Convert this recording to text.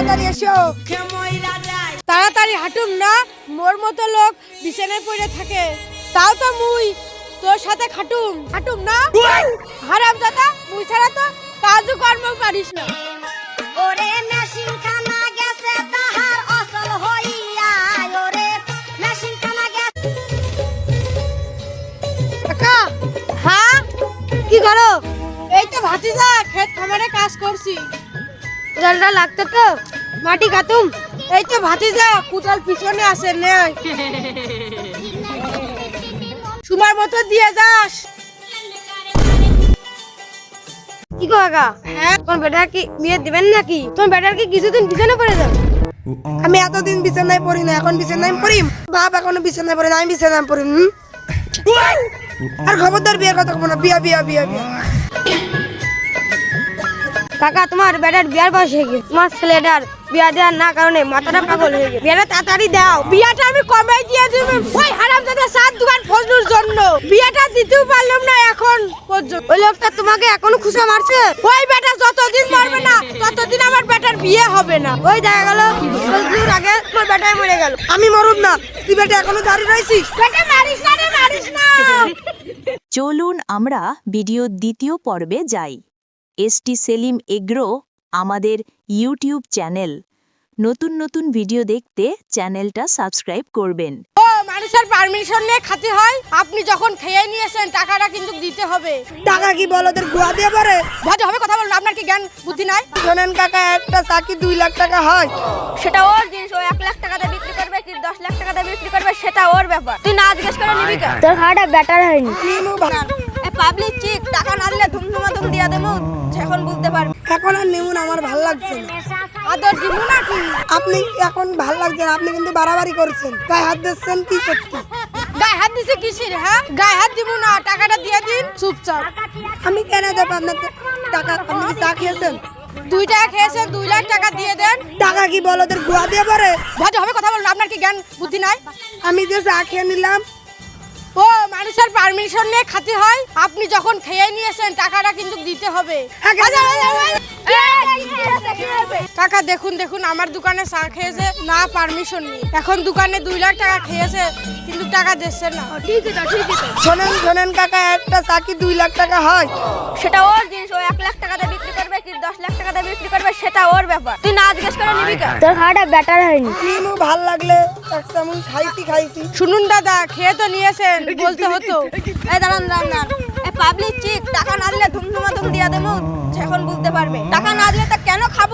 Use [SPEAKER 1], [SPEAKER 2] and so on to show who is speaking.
[SPEAKER 1] তাড়াতাড়ি এসো। তাড়াতাড়ি হাঁটুম না মোর মতো লোক বিছানায় পড়ে থাকে। তাও তো মুই তোর সাথে খাটুম হাঁটুম না? হারাম দাদা মুই ছাড়া তো কাজও কর্ম পারিস না।
[SPEAKER 2] ওরে মেশিন খানা গেছে তাহার অসল হইয়া ওরে। মেশিন খানা গেছে।
[SPEAKER 1] কাকা হ্যাঁ কি করো? এই তো ভাতিজা ক্ষেত খামারে কাজ করছি। কুদালটা লাগতো তো। মাটি কাতুম এই তো ভাতিজা কুদাল পিছনে আছে নে সময় মতো দিয়ে যাস। কি গো কাকা হ্যাঁ? তোমার বেটার কি বিয়ে দিবেন নাকি? তোমার বেটার কি কিছুদিন পিছনে পড়ে যাবে? আমি এতদিন বিছানায় পড়ি না এখন বিছানায় পড়ি? বাপ এখনও বিছানায় পড়ি না আমি বিছানায় পড়ি আর খবরদার বিয়ের কথা না বিয়া বিয়া বিয়া বিয়া। কাকা, তোমার বেটার বিয়ার বয়স হয়ে গেছে। তোমার ছেলেটার বিয়া দেওয়ার না কারণে মাথাটা পাগল হয়ে গেছে। বিয়াটা তাড়াতাড়ি দাও। বিয়াটা আমি কমে দিয়ে দেবো? ওই হারাম দাদা সাত দোকান ফজলুর জন্য। বিয়াটা দিতেও পারলাম না এখন পর্যন্ত। ওই লোকটা তোমাকে এখনও খুশা মারছে? ওই বেটা, যতদিন মারবে না, ততদিন আমার বেটার বিয়ে হবে না। ওই দেখা গেল, ফজলুর আগে তোমার বেটাই মরে গেল। আমি মরুম না। তুই বেটা এখনও দাঁড়িয়ে রয়েছিস? বেটা, মারিস না রে, মারিস না।
[SPEAKER 3] চলুন আমরা ভিডিওর দ্বিতীয় পর্বে যাই। এসটি সেলিম এগ্রো আমাদের ইউটিউব চ্যানেল। নতুন নতুন ভিডিও দেখতে চ্যানেলটা সাবস্ক্রাইব করবেন।
[SPEAKER 1] ও মানুষের পারমিশন নিয়ে খাতে হয়। আপনি যখন খেয়ে নিয়েছেন টাকাটা কিন্তু দিতে হবে। টাকা কি বল ওদের গুয়া দিয়ে পারে ভদ্র হবে কথা বলুন আপনার কি জ্ঞান বুদ্ধি নাই? শোনেন কাকা একটা চাকরি দুই লাখ টাকা হয়।
[SPEAKER 2] সেটা ওর জিনিস ও এক লাখ টাকাতে বিক্রি করবে কি দশ লাখ টাকাতে বিক্রি করবে সেটা ওর ব্যাপার। তুই না জিজ্ঞেস করে নিবি তোর খাওয়াটা বেটার হয়নি। পাবলিক চিক টাকা না দিলে ধুমধুমা ধুম দিয়া দেবো এখন বুঝতে পারবি
[SPEAKER 1] এখন আর নিমুন আমার ভালো লাগছে না। আদর দিব নাকি? আপনি এখন ভালো লাগছে না আপনি কিন্তু বাড়াবাড়ি করছেন। গায়ে হাত দিচ্ছেন কি করতে? গায়ে হাত দিছে কিসের হ্যাঁ? গায়ে হাত দিব না টাকাটা দিয়ে দিন চুপচাপ। আমি কেন দেবো আপনার টাকা? আপনি কি চা খেয়েছেন? দুই টাকা খেয়েছেন দুই লাখ টাকা দিয়ে দেন। টাকা কি বল ওদের গুয়া দিয়ে পারে ভদ্র হবে কথা বলুন আপনার কি জ্ঞান বুদ্ধি নাই? আমি যে চা খেয়ে নিলাম ও মানুষের পারমিশন নিয়ে খাতে হয়। আপনি যখন খেয়ে নিয়েছেন টাকাটা কিন্তু দিতে হবে। টাকা দেখুন দেখুন আমার দোকানে চা খেয়েছে না পারমিশন নিয়ে। এখন দোকানে দুই লাখ টাকা খেয়েছে কিন্তু টাকা দিচ্ছে না। ঠিক আছে ঠিক আছে শোনেন শোনেন কাকা একটা চা কি দুই লাখ টাকা হয়?
[SPEAKER 2] সেটা ওর বিক্রি করবে সেটা ওর ব্যাপার। তুই না জিজ্ঞেস করে নিবি কেন? তোর খাওয়াটা বেটার হয়নি।
[SPEAKER 1] নিমু ভালো লাগলে এক চামচ খাইছি খাইছি। শুনুন দাদা খেয়ে তো নিয়েছেন বলতে হতো।
[SPEAKER 2] এই দাঁড়ান দাঁড়ান এই পাবলিক চিক টাকা না দিলে ধুমধুমা ধুম দিয়া দেবো। এখন বুঝতে পারবে। টাকা না দিলে তা কেন খাব?